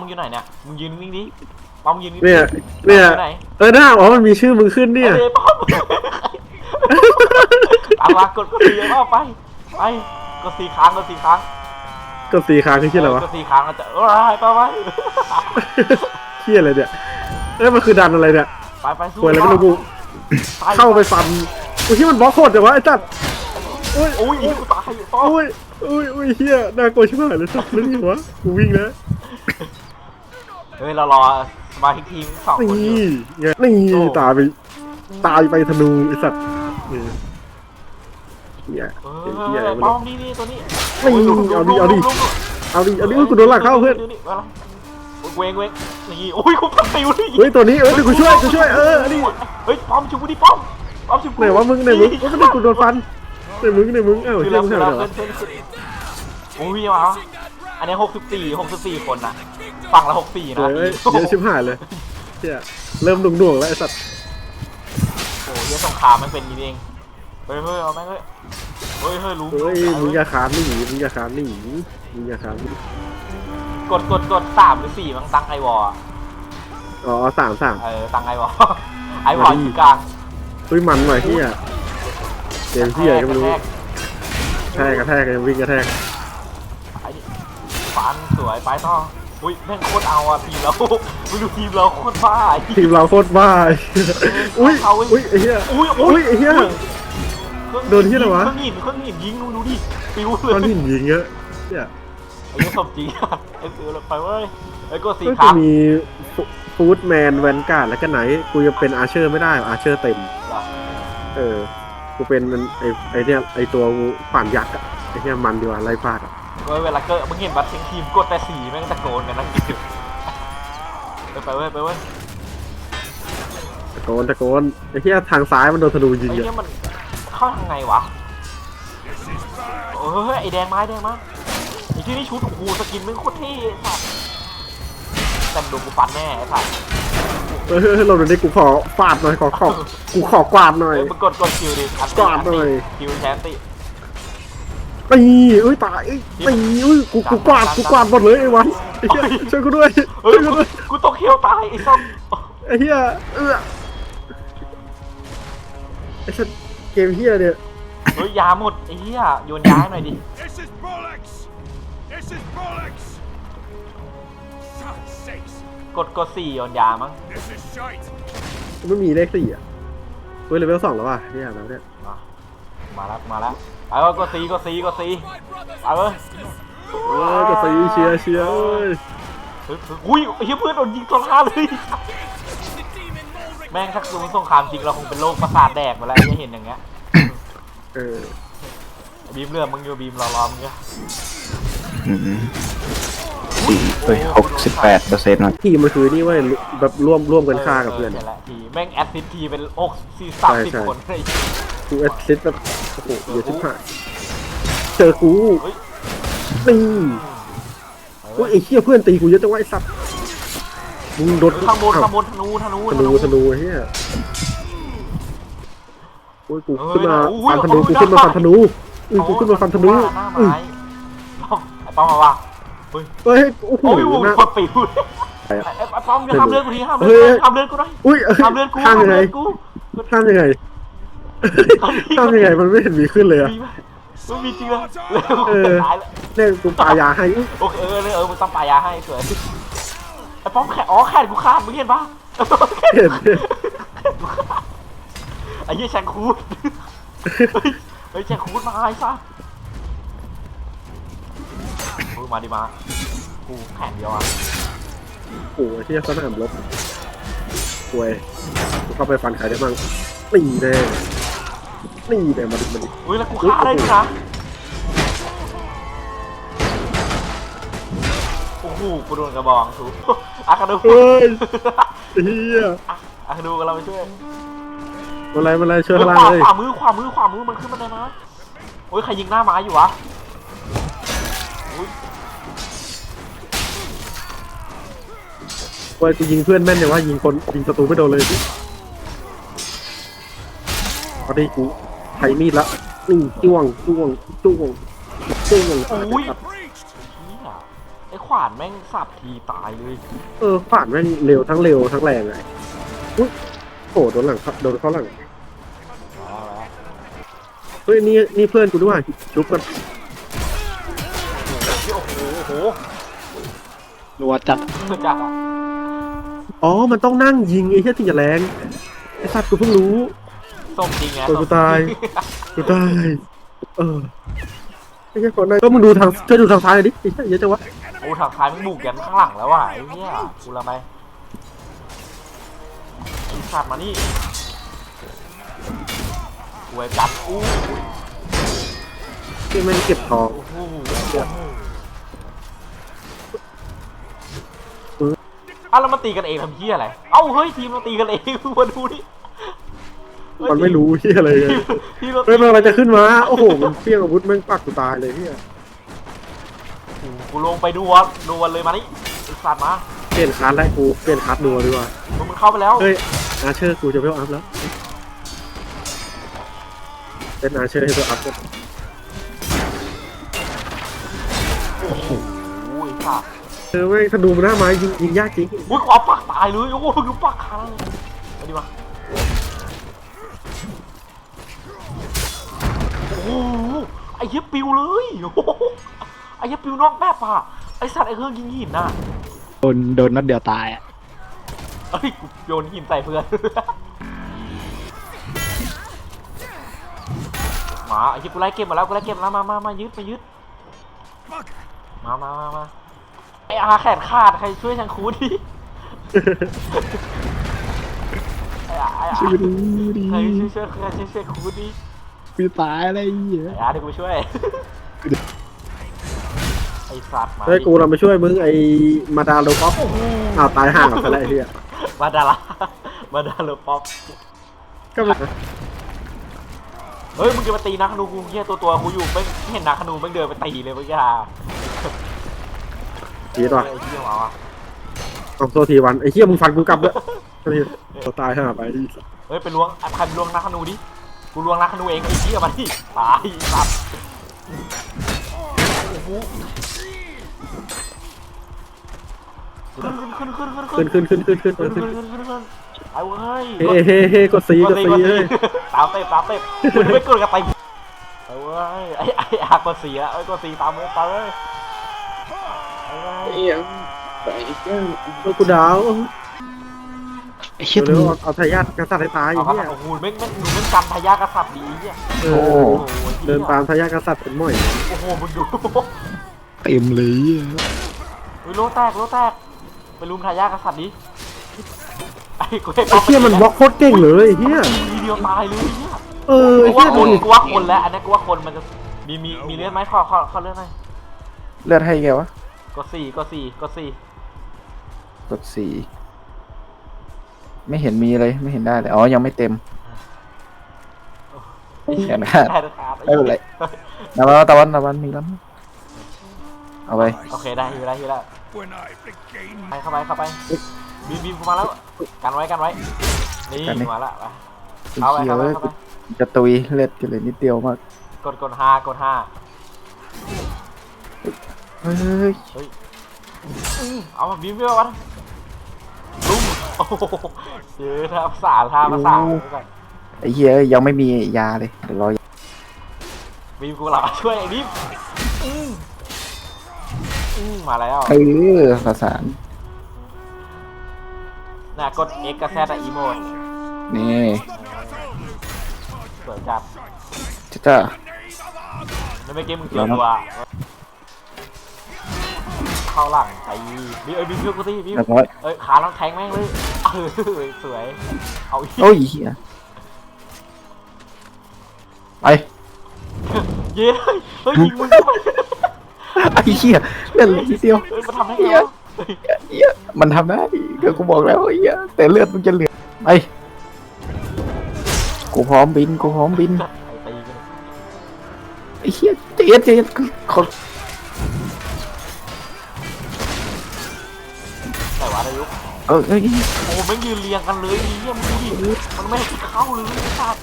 มึงอยู่ไหนเนี่ย มึงยืนนิ่งๆดิป้อมยืนนิ่งๆเนี่ยเนี่ยอยู่ไหนเออหน้าอ๋อมันมีชื่อมึงขึ้นเนี่ยเอ้ยป้อมเอาวะกดกดสีเลยป้อมไป ไป กดสีค้างกดสีค้างก็สีค้างคือชื่ออะไรวะ กดสีค้างเราจะเอ้ยไปไปเฮียอะไรเนี่ยเอ้ยมันคือดันอะไรเนี่ยไปไปสู้ป่วยอะไรไม่รู้กูตายเข้าไปฟันกูที่มันบล็อกโคตรแต่ว่าไอ้จัดอุ้ยโอ้ยกูตายป้อมอุ้ยอุ้ยอุ้ยเฮียน่ากลัวชิบหายเลยสัตว์เรื่องนี้วะกูวิ่งแล้ว เฮ้ยเรารอสมาชิกทีมสองคนอยู่ นี่ไงนี่ตายไปตายไปธนูไอ้สัตว์นี่เฮียเอเป็นเฮียออะไรไม่ป้อรู้มนี่นี่ตัวนี้นี่เอาดิเอาดิเอาดิเอาดิอุ้ยกูโดนหลักเข้าเพื่อนนี่อะไรเวงเวงนี่โอ้ยกูพังติวดิเฮ้ยตัวนี้เออเดี๋ยวกูช่วยกูช่วยเอออันนี้เฮ้ยป้อมชูกูดิป้อมป้อมชูกูไหนวะมึงไหนมึงก็ไม่ได้กูโดนฟันไหนมึงไหนมึงเอ้าคือเฮียเรามึงคือหายเราไปไหนเพื่อวะนเพื่อนโอ้ยมาวะ อันนี้หกสิบสี่หกสิบสี่คนน่ะฝั่งละหกสี่นะเฮ้ยเยอะชิบหายเลยเฮียเริ่มดุ่งๆแล้วไอ้สัตว์โอ้ยเยอะสงครามมันเป็นอย่างนี้เองเฮ้ยเฮ้ยเอาแม่งเฮ้ยเฮ้ยเฮ้ยรู้เฮ้ยมึงอย่าขานหนีมึงอย่าขานหนีมึงอย่าขานหนีกดกดกดสามหรือสี่มันตั้งไอวอลอ๋อสามสาม เออตั้งไอวอลไอวอลอยู่กลางเฮ้ยมันหน่อยเฮียเกมเฮียก็ไม่รู้แทกแทกกระแทกกันวิ่งกระแทกไปดิฟัน สวยไปต่ออุ้ยแม่งโคตรเอาอะทีมเรามึงดูทีมเราโคตรบ้าไอ้ทีมเราโคตรบ้าอุ้ยเขาอุ้ยไอ้เฮียอุ้ยอุ้ยไอ้เหี้ย โดนเหี้ยอะไรวะ เครื่องหินเครื่องหินยิงดูดูดิปิวเลก้อนยหินยิงเยอะเนี่ยไอ้เหี้ยสมจริงอะไอ้ปิวเลยไปเว้ยไอ้กดสีก็ครัจะบมีฟูดแมนแวนการ์ดแล้วก็ไหนกูจะเป็นอาเชอร์ไม่ได้อาเชอร์เต็ม เออ กูเป็นมันไอไอเนี่ยไอ้ตัวฝันยักษ์อะไอ้เนี่ยมันดีกว่าไล่ฟาดอะ เว้ยเวลาเกิดมึงเห็นบัตรเซ็งทีมกดแต่สีแม่งตะโกนกันนะไปไปเว้ยไปเว้ยตะโกนตะโกนไอเที่ยทางซ้ายมันโดนธนูยิงไอ้อะเนี่ยมันเข้าทางไงวะเฮ้ยไอ้แดงไม้แดงมาไอ้ที่นี่ชุดโอ้โหสกินมึงโคตรเท่ไอ้สัสแต่ดูกูฟันแน่ไอ้สัสเออเราเดี๋ยวนี้กูขอฟาดหน่อยขอขอกูขอกวาดหน่อยเอ้ยมึงกดกดคิวดิอันกอดหน่อยคิวแชนติ ตีเอ้ยตายเอ้ยตีอุ้ยกูกูกวาดกูกวาดหมดเลยไอ้วันไอ้เหี้ยช่วยกูด้วยเฮ้ช่ยวยกูกูด้วยกูตกเขียวตายไอ้ส้มไอ้เหี้ยเออไอ้สัสเกมเหี้ยเนี่ยเฮ้ยยาหมดไอ้เหี้ยโยนยาให้หน่อยดิ This is bollocks! This is bollocks! God's sakes! กดกดสี่โยนยามั้ง This is shite! ไม่มีเลขสี่อะเฮ้ยเลเวลสองแล้วว่ะเนี่ยแล้วเนี่ย มามาแล้วมาแล้วไปเว้ยกดสี่กดสี่กดสี่ไปเว้ยเอ้ยกดสีเชียร์เชียร์เอ้ยเฮ้ยเฮ้ยอุ้ยไอ้เหี้ยเพื่อนโดนยิงตัวล่าเลย แม่งถ้าคือมันสงครามจริงเราคงเป็นโรคประสาทแดกมาแล้วจะเห็นอย่างเงี้ยเออบีมเรือมึงอยู่บีมรอรอมึงเนี่ยอืมสี่เอ้ยหกสิบแปดเปอร์เซ็นต์ทีมมันคือนี่เว้ยแบบร่วมร่วมกันฆ่ากับเพื่อนใช่แหละทีแม่งแอดซิสทีเป็นอกสี่สามสิบใช่คนไอ้ กูแอดซิสแบบโอ้โหเดี๋ยวชิบหายเจอกูเฮ้ยตีโอ้ยไอ้เหี้ยเพื่อนตีกูเยอะจังวะไอ้สัตว์มึงโดนข้างบนอ้าวข้างบนธนูธนูธนูธนูไอ้เหี้ยโอ้ยกูเฮ้ยขึ้นมาโอ้ยฟันธนูโอ้กูยขึ้นมาได้ฟันธนูอือกูขึ้นมาฟันธนูหน้าอือไม้ป้อมไอ้ป้อมมาว่ะเฮ้ยเฮ้ยโอ้โหโอ้ยโอ้ยนะกดปิวไอ้ไอ้ไอ้ป้อมอย่าห้ามเลือดกูทีห้ามเลือดเฮ้ยห้ามเลือดกูหน่อยอุ้ยเอ้ยห้ามเลือดกูข้ามห้ามยังไงเลือดกูข้ามยังไง ตอนนี้ข้ามยังไงมันไม่เห็นมีขึ้นเลยอะมีไหมไม่มีจริงเหรอเร็วเออตายแล้วเนี่ยกูปายาให้อุ๊ยโอเคเออเลยเออมึงต้องปายาให้สวยไอ้ป้อมแขนอ๋อแขนกูขาดมึงเห็นปะเห็นไอ้เหี้ยแชงคูดเฮ้ยเฮ้ยแชงคูดมาไอ้ซ่ามึงมาดิมา กูแขนเดียวอะโอ้โหที่สนามรบป่วยกูเข้าไปฟันใครได้บ้างนี่แน่ นี่แน่มาดิมาดิอุ้ยแล้วกูฆ่าได้ด้วยนะโอ้โหกูโดนกระบองถูกอาคาดูเฮ้ยเฮียอาคาดูกันเราไปช่วยอะไรมาอะไรช่วยเฮ้ยพลังขวาเลยขวามือขวามือขวามือมันขึ้นมาได้มาโอ้ยใครยิงหน้าไม้อยู่วะอุ้ยป่วยกูยิงเพื่อนแม่นอย่างว่ายิงคนยิงศัตรูไม่โดนเลยเอาดิกู ไถมีดละนี่จ้วงจ้วงจ้วงจ้วงอุ้ย Breached! เหี้ยไอ้ขวานแม่งสับทีตายเลย เออขวานแม่งเร็วทั้งเร็วทั้งแรงเลยอุ้ยโอ้โดนหลังเข้าโดนเข้าหลังเอาละเฮ้ยนี่นี่เพื่อนกูด้วยชุบกันโอ้โหโอ้โหรัวจัดเกิดจากอะอ๋อ มันต้องนั่งยิงไอ้เหี้ยถึงจะแรงไอ้สัตว์กูเพิ่งรู้ ส้มจริงไงโอ้ยส้มกูตาย กูตาย เออไอ้เหี้ยคนนั้นก็มึงดูทางช่วยดูทางซ้ายหน่อยดิไอ้เหี้ยเยอะจังวะโอ้ทางซ้ายมันบุกยันข้างหลังแล้วว่ะไอ้เหี้ยกูละไปไอ้สัตว์มานี่หวยกัดอู้ที่แม่งเก็บทองโอ้โหอ้าวแล้วมาตีกันเองทำเหี้ยอะไร เอ้าเฮ้ยทีมเราตีกันเองมาดูดิเฮ้ย มันไม่รู้ที่อะไรเลยทีมเราเฮ้ยมันอะไรจะขึ้นมา โอ้โห มันเพี้ยงอาวุธแม่งปักกูตายเลยเหี้ยกูลงไปดูวันดูวันเลยมานี่ไอ้สัตว์มาเปลี่ยนคาร์ดได้กูเปลี่ยนคาร์ดดัวดีกว่า มันเข้าไปแล้ว เฮ้ยอาเชอร์กูจะเวลอัพแล้ว เป็นอาเชอร์ให้ตัวอัพกันโอ้โหไอ้สัตว์เออไม่งถ้าดูมันหน้าไม้ยิงยิงยากจริงอุ้ยกูเอาปักตายเลยโอ้โหกูปักคาเลยมาดิมาโอ้โหไอ้เหี้ยปิวเลยโอ้โหไอ้เหี้ยปิวนอกแม่ป่ะไอ้สัตว์ไอ้เครื่องยิงหินน่ะโดนโดนนัดเดียวตายอะเอ้ยกูโยนหินใส่เพื่อนมาไอ้ที่กูไล่เกมมาแล้วกูไล่เกมมาแล้วมามามายึดมายึดมามามามาไออาแขนขาดใครช่วยฉันคูดิไออาไออาช่วยดูดิใครช่วยช่วยใครช่วยช่วยคูดิ กูตายอะไรเหี้ยไออาเดี๋ยวกูช่วย ไอสัตว์มาเฮ้ยกูเราไปช่วยมึงไอ้มาดาโลก๊อฟอ้าวตายห่างกับไปแล้วไอ้เหี้ยมาดารามาดาราป๊อป ก็มาเฮ้ยมึงจะมาตีนักขนูกูเฮียตัวตัวกูอยู่ไม่เห็นนักขนูไม่งเดินไปตีเลยเมื่อกี้อะทีต่อไอ้เหี้ยมาว่ะเอาโซทีวันไอ้เหี้ยมึงฟันกูกลับด้วยโทษทีตัวตายห่าไปเฮ้ยไปล้วงใครไปล้วงนักขนูดิ กูลวงนักขนูเองไอ้เหี้ยมาดิตายไอ้สัตว์โอ้โหขึ้นขึ้นขึ้นขึ้นขึ้นขึ้นขึ้นขึ้นขึ้นขึ้นขึ้นขึ้นขึ้นขึ้นขึ้นไอ้เว้ยเฮ้เฮ้เฮ้กดซีกดซีกดเฮ้ยตามเต็มตามเต็มคุณไม่กดกับไปไอ้เว้ยไอ้ไอ้อากดสีอะไอ้กดสีตามเลยตามเลยไอ้เว้ยตัวกูดาว ไอ้เชี่ยเร็ตัววเอาทายาทกษัตริย์ให้ตายเอาไอ้ครับเหี้ยโอ้โหแม่งแม่งดูแม่งจำพญากษัตริย์ดีไอ้เหี้ยเอโอ้อโหเดินตามทายาทกษัตริย์เป็นหม่อยโอ้โหมึงดูเต็มเลยอะอุ้ยโลแตกโลแตกไปลุมทายาทกษัตริย์ดิไอ้กูไอ้เหี้ยมันบล็อกโคตรเก่งเลยไอ้เหี้ยทีเดียวตายเลยไอ้เหี้ยเออไอ้กูเหี้ว่ายคดูนดิกูว่าคนแล้วอันนี้กูว่าคนมันจะมีมีมีเลือดไหมขอขอขอเลือดหน่อยเลือดให้แกวะกดสี่กดสี่กดสี่กดสี่ ไม่เห็นมีเลยไม่เห็นได้เลยอ๋อยังไม่เต็มแขนขาดแขนขาดไม่เป็นไรตะวันตะวันตะวันมีแล้วมั้งเอาไป โอเคได้อยู่ได้อยู่ได้ When I begin, ไปเข้าไปเข้าไปบีมบีมมาแล้วกันไว้กันไว้นี่กันนี่ มาแล้วไปไอ้เข้าไปเหี้ยเข้าไปเอ้ยเข้าไปจะตุยเลือดกันเลยนิดเดียวมากกดกดห้ากดห้าเฮ้ยอื้อเอามาบีมบีมมาลุม โอ้โหเจอท่าภาษาท่าภาษาไอ้เหี้ยเอ้ยยังไม่มียาเลยเดี๋ยวรอบีมกูหลับช่วยไอ้บีมอื้ออื้อมาแล้วเออประสานน่ะกด X กับ Z อะอีโมดนี่สวยจัดจ้าจ้า แล้วเมื่อกี้มึงเจอตัว เข้าหลังไอ้บีมเอ้ยบีมช่วยกูสิบีมเรียบร้อยเอ้ยขาต้องแทงแม่งเลยเออสวยเอาอีกโอ้ยเหี้ยไปเย้เฮ้ยเฮ้ยยิงมึงด้วยไอ้เหี้ยเลือดเหลือนิดเดียวเฮ้ยมันทำได้ไงวะเหี้ยมันทำได้เดี๋ยวกูบอกแล้วไอ้เหี้ยแต่เลือดมันจะเหลือไปกูพร้อมบินกูพร้อมบินไอ้ตีกันไอ้เหี้ยเจี๊ยดเจี๊ยดเขา เออเอ้ย โอ้แม่งยืนเรียงกันเลยดีเยี่ยมงดูดิมันไม่ให้เข้าเลยไอ้สัตว์